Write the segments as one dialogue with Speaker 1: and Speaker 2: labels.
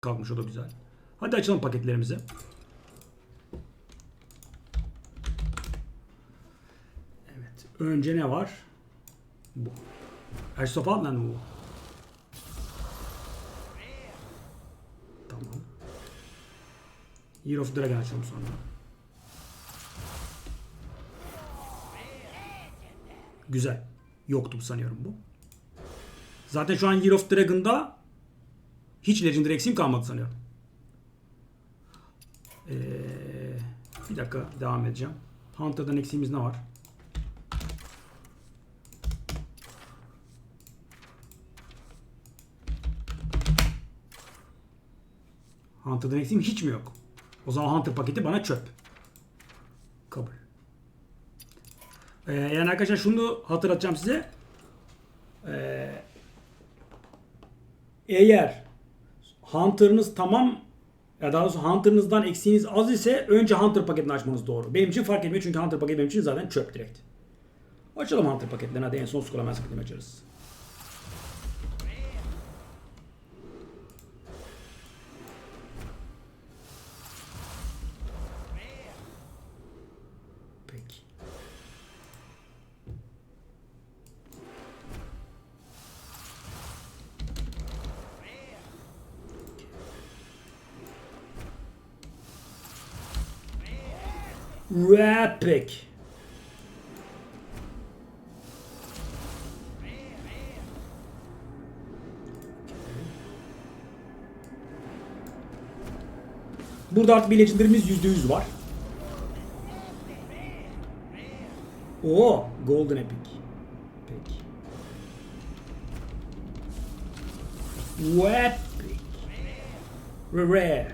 Speaker 1: kalkmış o da güzel. Hadi açalım paketlerimizi. Evet. Önce ne var? Bu. Outland mı bu? Tamam. Year of Dragon açalım sonra. Güzel. Yoktu bu sanıyorum bu. Zaten şu an Year of Dragon'da hiç Legendary eksiğim kalmadı sanıyorum. Ee, bir dakika devam edeceğim. Hunter'dan eksiğimiz ne var? Hunter'dan eksiğim hiç mi yok? O zaman Hunter paketi bana çöp. Kabul. Ee, yani arkadaşlar şunu hatırlatacağım size. Ee, eğer Hunter'ınız tamam ya daha doğrusu Hunter'ınızdan eksiğiniz az ise önce Hunter paketini açmanız doğru. Benim için fark etmiyor çünkü Hunter paketi benim için zaten çöp direkt. Açalım Hunter paketlerini hadi en son Skullman paketini açarız. Rapik. Burada artık bir legendary'miz %100 var. Oo, Golden Epic. Peki. Epic. Rare.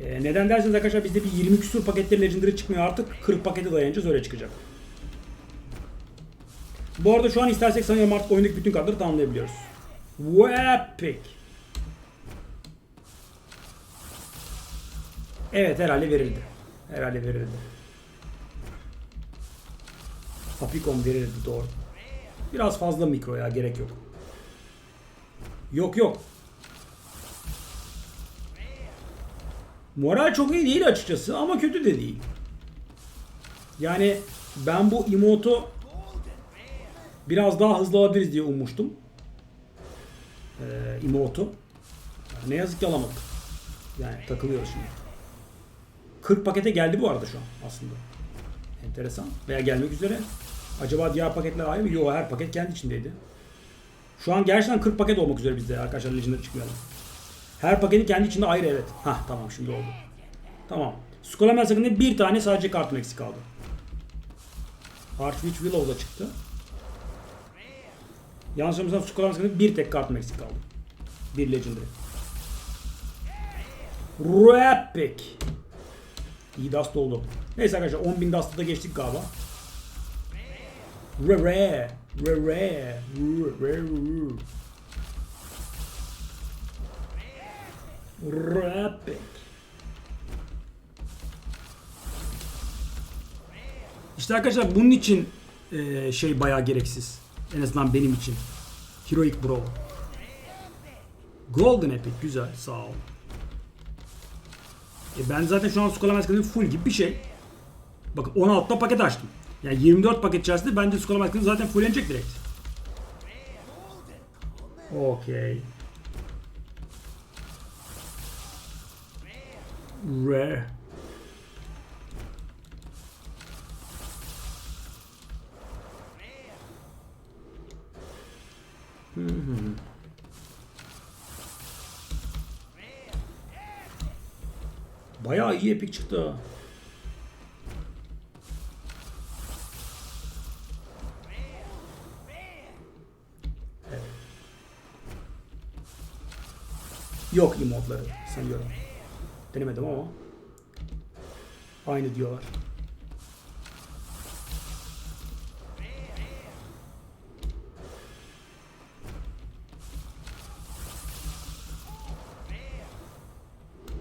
Speaker 1: Ee, neden derseniz arkadaşlar bizde bir 20 küsur paketleri Legendary çıkmıyor artık. 40 pakete dayanacağız öyle çıkacak. Bu arada şu an istersek sanıyorum artık oyundaki bütün kartları tamamlayabiliyoruz. Epic. Evet herhalde verildi. Herhalde verildi. Papikon verildi doğru. Biraz fazla mikro ya gerek yok. Yok yok. Moral çok iyi değil açıkçası ama kötü de değil. Yani ben bu emote'u biraz daha hızlı alabiliriz diye ummuştum. Ee, emote'u. Ne yazık ki alamadık. Yani takılıyoruz şimdi. 40 pakete geldi bu arada şu an aslında. Enteresan. Veya gelmek üzere. Acaba diğer paketler ayrı mı? Yok her paket kendi içindeydi. Şu an gerçekten 40 paket olmak üzere bizde arkadaşlar Legendary çıkmıyor. Her paketi kendi içinde ayrı evet. Hah tamam şimdi oldu. Tamam. Skullman sakında bir tane sadece kartım eksik kaldı. Archwitch Willow da çıktı. Yanlış hatırlamıyorsam Skullman sakında bir tek kartım eksik kaldı. Bir Legendary. Rapik. İyi dust oldu. Neyse arkadaşlar 10.000 dust'ı da geçtik galiba. Re re re re re Rapik. İşte arkadaşlar bunun için e, şey bayağı gereksiz. En azından benim için. Heroic Bro. Golden Epic güzel sağ ol. E ben zaten şu an Skull full gibi bir şey. Bakın 16'da paket açtım. Yani 24 paket içerisinde bence Skull Mask'ın zaten fullenecek direkt. Okey. Rare. Hı hı. Bayağı iyi epik çıktı. Yok emotları sanıyorum. Denemedim ama. Aynı diyorlar.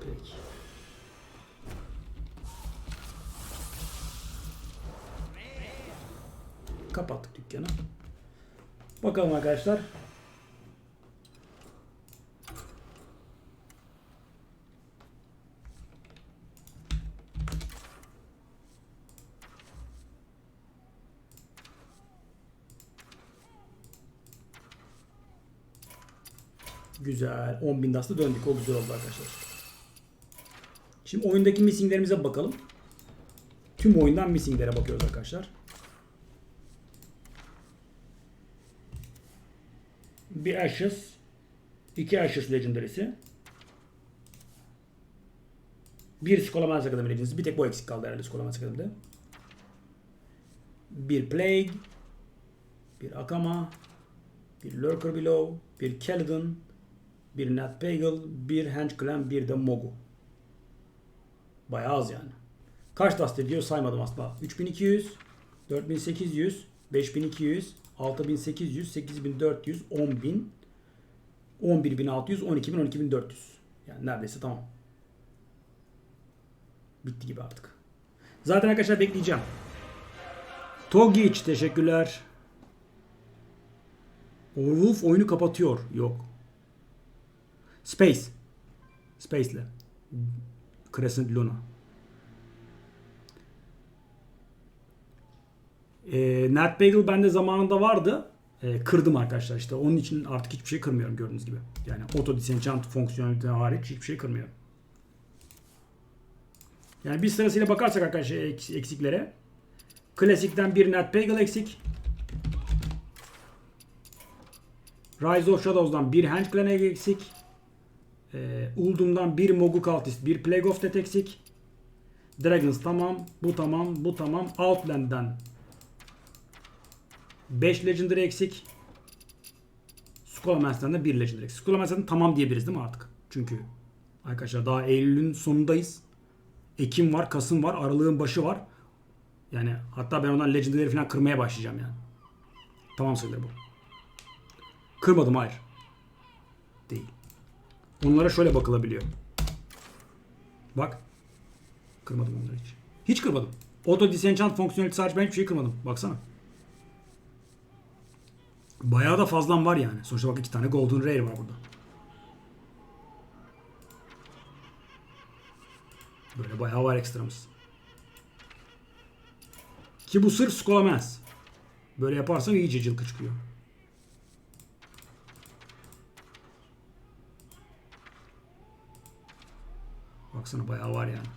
Speaker 1: Peki. Kapattık dükkanı. Bakalım arkadaşlar. Güzel. 10.000 dasta döndük. O güzel oldu arkadaşlar. Şimdi oyundaki missinglerimize bakalım. Tüm oyundan missinglere bakıyoruz arkadaşlar. Bir Ashes, iki Ashes Legendary'si. Bir Skolamans Academy Legendary'si. Bir tek bu eksik kaldı herhalde Skolamans Academy'de. Bir Plague, bir Akama, bir Lurker Below, bir Keladon, bir Nat Pagal, bir Henge Clan, bir de Mogu. Bayağı az yani. Kaç dast ediyor saymadım asla. 3200, 4800, 5200, 6800, 8400, 10000, 11600, 12000, 12400. Yani neredeyse tamam. Bitti gibi artık. Zaten arkadaşlar bekleyeceğim. Togic teşekkürler. Wolf oyunu kapatıyor. Yok. Space. Space'le. Crescent Luna. E, Nat Bagel bende zamanında vardı. E, kırdım arkadaşlar işte. Onun için artık hiçbir şey kırmıyorum gördüğünüz gibi. Yani auto disenchant fonksiyonelite hariç hiçbir şey kırmıyorum. Yani bir sırasıyla bakarsak arkadaşlar eks- eksiklere. Klasikten bir Nat Bagel eksik. Rise of Shadows'dan bir Hand Clan eksik. E, Uldum'dan bir Mogu Cultist, bir Plague of eksik. Dragons tamam, bu tamam, bu tamam. Outland'den 5 Legendary eksik. Scholamaster'dan da 1 Legendary eksik. Scholamaster'dan tamam diyebiliriz değil mi artık? Çünkü arkadaşlar daha Eylül'ün sonundayız. Ekim var, Kasım var, Aralık'ın başı var. Yani hatta ben ondan Legendary'leri falan kırmaya başlayacağım yani. Tamam sayılır bu. Kırmadım hayır. Onlara şöyle bakılabiliyor. Bak. Kırmadım onları hiç. Hiç kırmadım. Auto disenchant fonksiyonelitesi hariç ben hiçbir şey kırmadım. Baksana. Bayağı da fazlam var yani. Sonuçta bak iki tane Golden Rare var burada. Böyle bayağı var ekstramız. Ki bu sırf Skolamens. Böyle yaparsan iyice cılkı çıkıyor. Baksana bayağı var yani.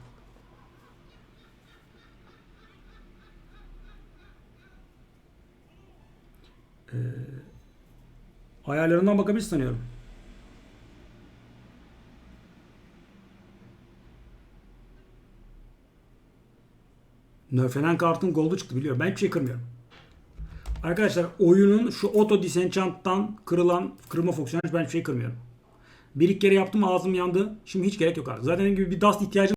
Speaker 1: Ee, ayarlarından bakabiliriz sanıyorum. Nerflenen kartın goldu çıktı biliyorum. Ben hiçbir şey kırmıyorum. Arkadaşlar oyunun şu auto disenchant'tan kırılan kırma fonksiyonu ben hiçbir şey kırmıyorum. Bir iki kere yaptım ağzım yandı. Şimdi hiç gerek yok artık. Zaten gibi bir dust ihtiyacım